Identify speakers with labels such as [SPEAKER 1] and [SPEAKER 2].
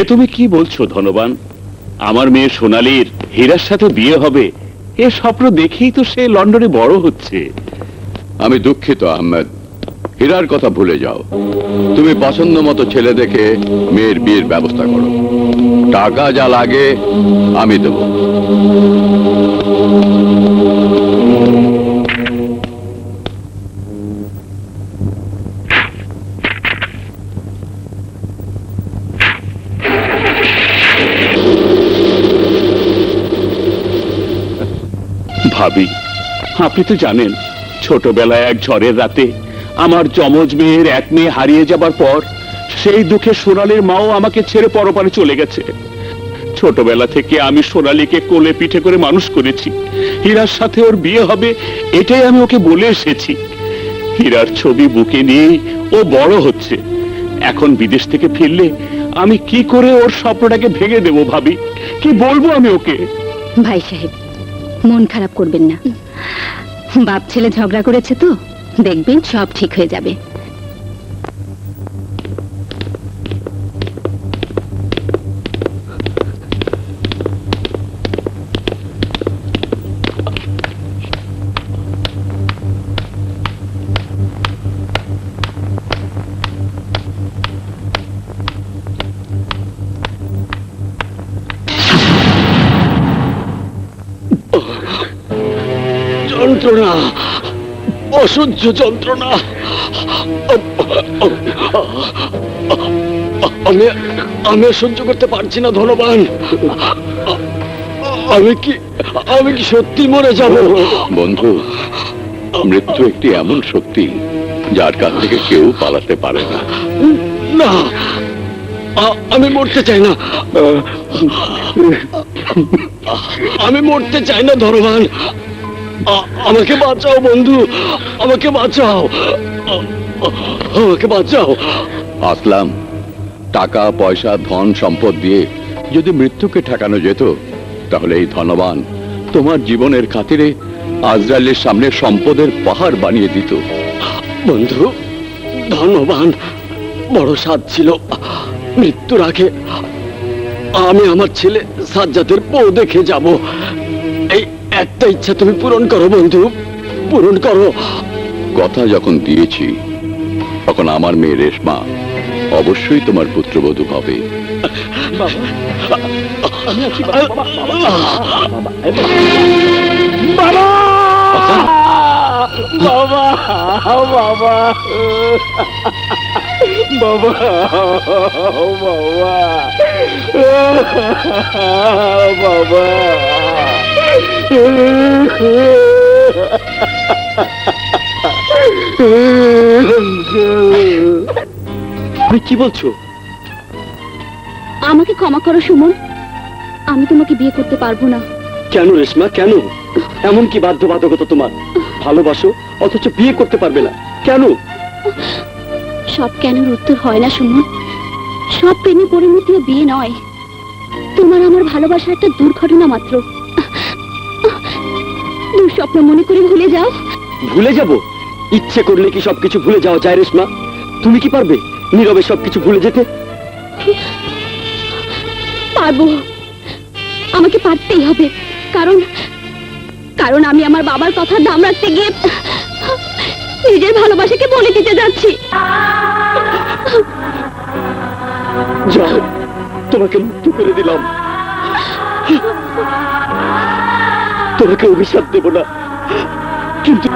[SPEAKER 1] এ তুমি কি বলছো, ধনবান? আমার মেয়ে সোনালীর হীরার সাথে বিয়ে হবে? এ স্বপ্ন দেখেই তো সে লন্ডনে বড় হচ্ছে।
[SPEAKER 2] আমি দুঃখিত, আহমেদ। হীরার কথা ভুলে যাও। তুমি পছন্দ মতো ছেলে দেখে মেয়ের বিয়ের ব্যবস্থা করো। টাকা যা লাগে আমি দেবো।
[SPEAKER 1] ভাবি। আপনি তো জানেন, ছোটবেলায় এক ঝড়ের রাতে আমার যমজ মেয়ের এক মেয়ে হারিয়ে যাবার পর সেই দুঃখে সোনালীর মাও আমাকে ছেড়ে পরপারে চলে গেছে। ছোটবেলা থেকে আমি সোনালীকে কোলে পিঠে করে মানুষ করেছি। হীরার সাথে ওর বিয়ে হবে, এটাই আমি ওকে বলে এসেছি। হীরার ছবি বুকে নিয়ে ও বড় হচ্ছে। এখন বিদেশ থেকে ফিরলে আমি কি করে ওর স্বপ্নটাকে ভেঙে দেবো ভাবি? কি বলব আমি ওকে?
[SPEAKER 3] ভাই সাহেব মন খারাপ করবেন না। বাপ ছেলে ঝগড়া করেছে তো দেখবেন সব ঠিক হয়ে যাবে।
[SPEAKER 4] যন্ত্রণা অসহ্য যন্ত্রণা। আমি আমি সহ্য করতে পারছি না ধনবান। আমি কি আমি কি সত্যি মরে যাব?
[SPEAKER 2] বন্ধু মৃত্যু একটি এমন শক্তি যার কাছ থেকে কেউ পালাতে পারে না।
[SPEAKER 4] না আমি মরতে চাই না। আমি মরতে চাই না ধনবান। আ- আমাকে বাঁচাও বন্ধু। আমাকে বাঁচাও। আমাকে বাঁচাও।
[SPEAKER 2] আসলাম। টাকা পয়সা ধন সম্পদ দিয়ে যদি মৃত্যুকে ঠেকানো যেত তাহলে এই ধনবান তোমার জীবনের খাতিরে আজরালের সামনে সম্পদের পাহাড় বানিয়ে দিত।
[SPEAKER 4] বন্ধু ধনবান বড় সাদ ছিল। মৃত্যুর আগে আমি আমার ছেলে সাজ্জাদের বউ দেখে যাব। একটা ইচ্ছা তুমি পূরণ করো বন্ধু। পূরণ করো।
[SPEAKER 2] কথা যখন দিয়েছি তখন আমার মেয়ে রেশমা অবশ্যই তোমার পুত্রবধূ হবে।
[SPEAKER 4] বাবা! বাবা! বাবা! বাবা! বাবা! তুমি কি বলছো?
[SPEAKER 3] আমাকে ক্ষমা করো সুমন। আমি তোমাকে বিয়ে করতে পারব না।
[SPEAKER 4] কেন রেশমা কেন? এমন কি বাধ্যবাধকতা তোমার? ভালোবাসো অথচ বিয়ে করতে পারবে না। কেন?
[SPEAKER 3] সব কেনের উত্তর হয় না সুমন। সব প্রেমে পরিণতি বিয়ে নয়। তোমার আমার ভালোবাসা একটা দুর্ঘটনা মাত্র। দুঃস্বপ্ন মনে করে ভুলে যাও।
[SPEAKER 4] ভুলে যাব? ইচ্ছে করলে কি সবকিছু ভুলে যাওয়া যায় রেশমা তুমি কি পারবে নীরবে সবকিছু ভুলে যেতে?
[SPEAKER 3] পারব। আমাকে পারতেই হবে। কারণ কারণ আমি আমার বাবার কথা দাম রাখতে গিয়ে নিজের ভালোবাসাকে বলে দিতে যাচ্ছি।
[SPEAKER 4] যাও তোমাকে মুক্ত করে দিলাম। তোমাকে অভিশাপ দেব না কিন্তু